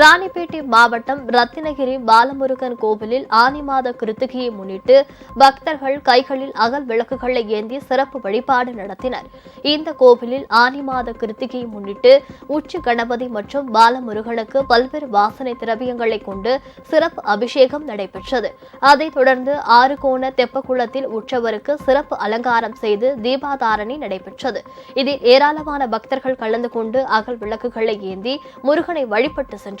ராணிப்பேட்டை மாவட்டம் ரத்தினகிரி பாலமுருகன் கோவிலில் ஆனி மாத கிருத்திகையை முன்னிட்டு பக்தர்கள் கைகளில் அகல் விளக்குகளை ஏந்தி சிறப்பு வழிபாடு நடத்தினர். இந்த கோவிலில் ஆனி மாத கிருத்திகையை முன்னிட்டு உச்சி கணபதி மற்றும் பாலமுருகனுக்கு பல்வேறு வாசனை திரவியங்களை கொண்டு சிறப்பு அபிஷேகம் நடைபெற்றது. அதைத் தொடர்ந்து ஆறு கோண தெப்பக்குளத்தில் உற்சவருக்கு சிறப்பு அலங்காரம் செய்து தீபாதாரணை நடைபெற்றது. இதில் ஏராளமான பக்தர்கள் கலந்து கொண்டு அகல் விளக்குகளை ஏந்தி முருகனை வழிபட்டு சென்றனர்.